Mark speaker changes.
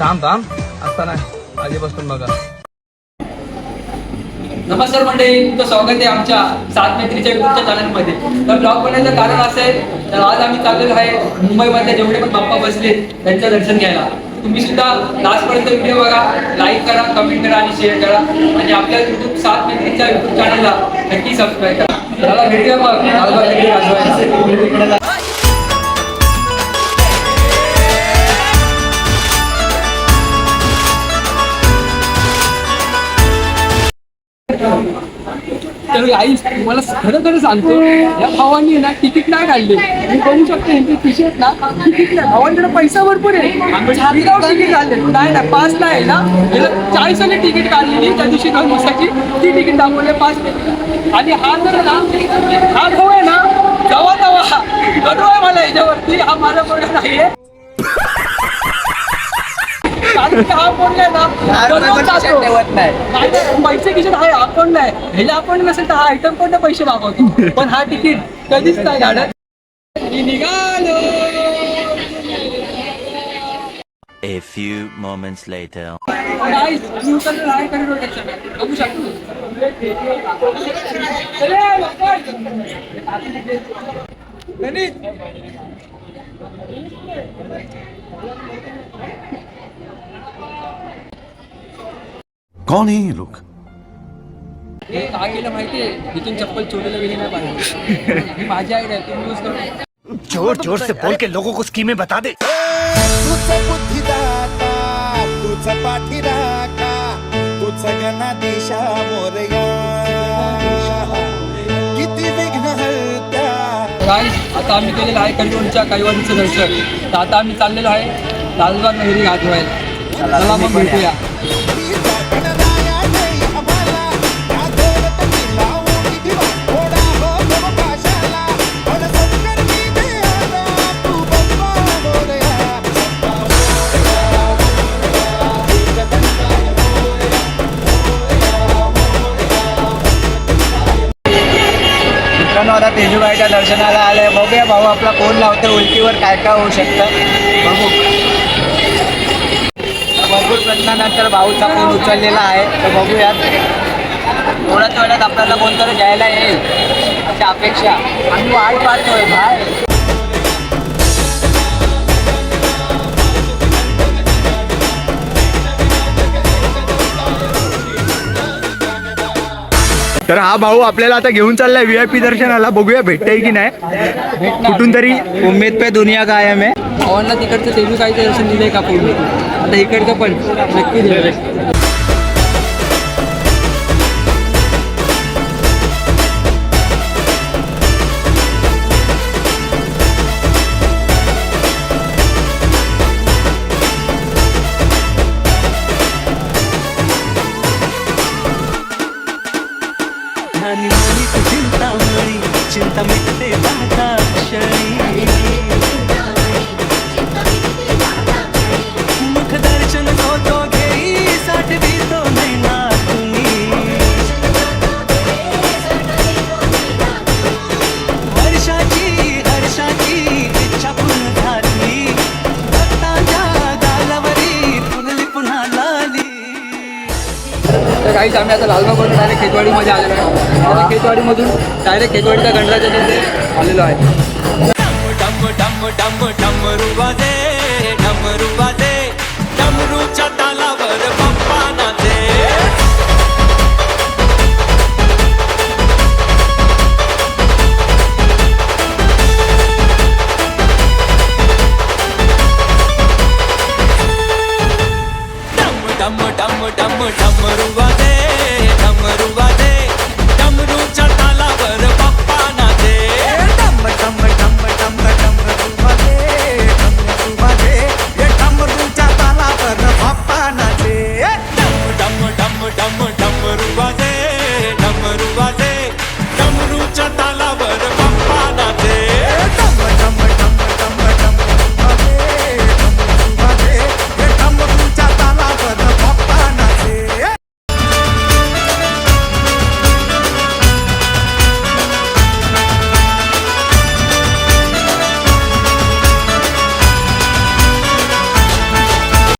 Speaker 1: थांब थांब. आता नाही. आधीपासून बघा.
Speaker 2: नमस्कार मंडळी. तुमचं स्वागत आहे आमच्या सात मैत्रीच्या युट्यूबच्या चॅनलमध्ये तर ब्लॉग बनण्याचं कारण असं आहे तर आज आम्ही चाललेलो आहे मुंबईमध्ये जेवढे पण बाप्पा बसले त्यांचं दर्शन घ्यायला. तुम्ही सुद्धा लास्टपर्यंत व्हिडिओ बघा लाईक करा कमेंट करा आणि शेअर करा. आणि आपल्या युट्यूब सात मैत्रीच्या युट्यूब चॅनलला नक्की सबस्क्राईब करा. चला भेटूया मग. तर आई मला खरं खरं सांगतो या भावांनी ना तिकीट नाही काढले. मी बघू शकतो यांचे तिकीट ना तिकीट नाही. भावांकडे पैसा भरपूर आहे. विदाउट तिकीट काढले नाही ना पाच नाही ना याला चाळीस वाली तिकीट काढलेली त्या दिवशी दोन दिवसाची ती तिकीट दाखवले पाच आणि हा जर ना हा भाऊ आहे ना जवा तवा. गर्व आहे मला याच्यावरती हा माझा पोरगा नाहीये. हा फोन नाही ना दररोज जातो. नाही, नाही, पैसे खिशात आहे अकाउंट नाही ह्याला अकाउंट नसेल तर हा आयटम कोणतं पैसे मागवतो पण हा तिकीट कधीच नाही काढत मी निघालो
Speaker 3: A few moments later.
Speaker 2: Guys, blue color आहे action आहे? बघू शकतो चले, लवकर. गणित.
Speaker 4: कौन है ये लोग?
Speaker 2: हे का केलं माहितीये? इथून चप्पल चोरीला गेली नाही पाहिजे ही माझी आयडिया तुम्ही यूज करू.
Speaker 4: जोर जोर से बोल के लोगों को स्कीमें बता दे।
Speaker 5: तुझ बुद्धिदाता तुझ पाठीराखा तुझ गणाधीशा मोरया। किती विघ्न हरता
Speaker 2: गाईज आता आम्ही केलेलं आहे कंट्रोलच्या कैवारीचं दर्शन. तर आता आम्ही चाललेलो आहे लालबाग नगरी गाजवायला चला मग भेटूया.
Speaker 6: आता तेजूबाईच्या दर्शनाला आले. बघूया भाऊ आपला फोन लावतो उलटीवर काय काय होऊ शकतं. बघू. भरपूर प्रश्नानंतर भाऊचा फोन उचललेला आहे. तर बघूयात. थोड्याच वेळात आपल्याला कोणतरी घ्यायला येईल. अशी अपेक्षा. आम्ही वाट पाहतोय भाय
Speaker 7: तर हा भाऊ आपल्याला आता घेऊन चाललाय व्ही आय पी दर्शनाला. बघूया भेटतंय की नाही? कुठून तरी
Speaker 6: उमेद पे दुनिया कायम आहे.
Speaker 2: भावांना तिकडचं तेजू काहीचं दर्शन दिलंय का पूर्ण? आता इकडचं पण. नक्की दिलं
Speaker 8: चिंता मिटते पाहता क्षणी
Speaker 2: तर आम्ही आता लालबागवरून डायरेक्ट खेतवाडीमध्ये आलेलो आहे. आता खेतवाडीमधून डायरेक्ट खेतवाडीच्या गणराच्या तिथे आलेलो आहे.